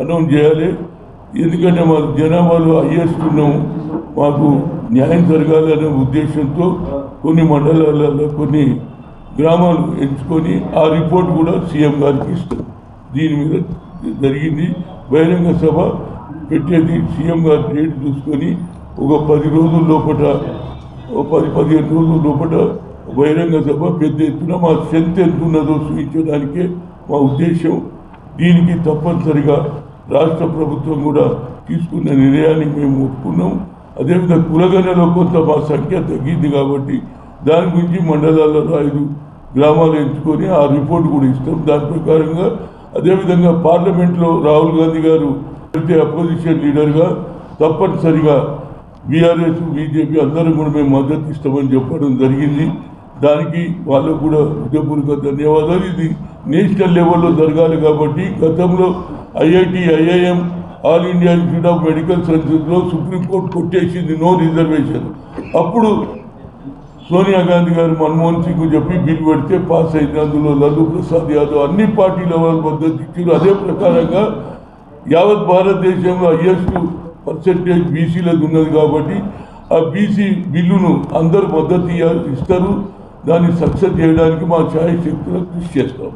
Announce చేయాలి. ఎందుకంటే మా జనాభాలో హయ్యెస్ట్ ఉన్నాము మాకు న్యాయం జరగాలనే ఉద్దేశంతో కొన్ని మండలాలలో కొన్ని గ్రామాలు ఎంచుకొని ఆ రిపోర్ట్ కూడా సీఎం గారికి ఇస్తాం. దీని మీద జరిగింది. బహిరంగ సభ పెట్టేది సీఎం గారి డేట్ చూసుకొని ఒక పది రోజుల లోపల ఒక పది పదిహేను రోజుల లోపల బహిరంగ సభ పెద్ద ఎత్తున మా స్ట్రెంత్ ఎంత ఉన్నదో చూపించడానికే మా ఉద్దేశం దీనికి తప్పనిసరిగా రాష్ట్ర ప్రభుత్వం కూడా తీసుకున్న నిర్ణయాన్ని మేము ఒప్పుకున్నాం. అదేవిధంగా కులగణలో కొంత మా సంఖ్య తగ్గింది కాబట్టి దాని గురించి మండలాలలో ఐదు గ్రామాలు ఎంచుకొని ఆ రిపోర్ట్ కూడా ఇస్తాం. దాని ప్రకారంగా అదేవిధంగా పార్లమెంట్లో రాహుల్ గాంధీ గారు అయితే అపోజిషన్ లీడర్గా తప్పనిసరిగా బీఆర్ఎస్ బీజేపీ అందరం కూడా మేము మద్దతు ఇస్తామని చెప్పడం జరిగింది. దానికి వాళ్ళకు కూడా హృదయపూర్వక ధన్యవాదాలు. ఇది నేషనల్ లెవెల్లో జరగాలి కాబట్టి గతంలో IIT IIM all India Institute of Medical సైన్సెస్లో supreme court కొట్టేసింది నో రిజర్వేషన్. అప్పుడు సోనియా గాంధీ గారు మన్మోహన్ సింగ్ చెప్పి బిల్ పెడితే పాస్ అయింది. అందులో లల్లు ప్రసాద్ యాదవ్ అన్ని పార్టీల వాళ్ళు మద్దతు ఇచ్చారు. అదే ప్రకారంగా యావత్ భారతదేశంలో హయ్యెస్ట్ పర్సెంటేజ్ బీసీలకు ఉన్నది కాబట్టి ఆ బీసీ బిల్లును అందరూ మద్దతు ఇస్తారు. దాన్ని సక్సెస్ చేయడానికి మా ఛాయశక్తులకు కృషి చేస్తాం.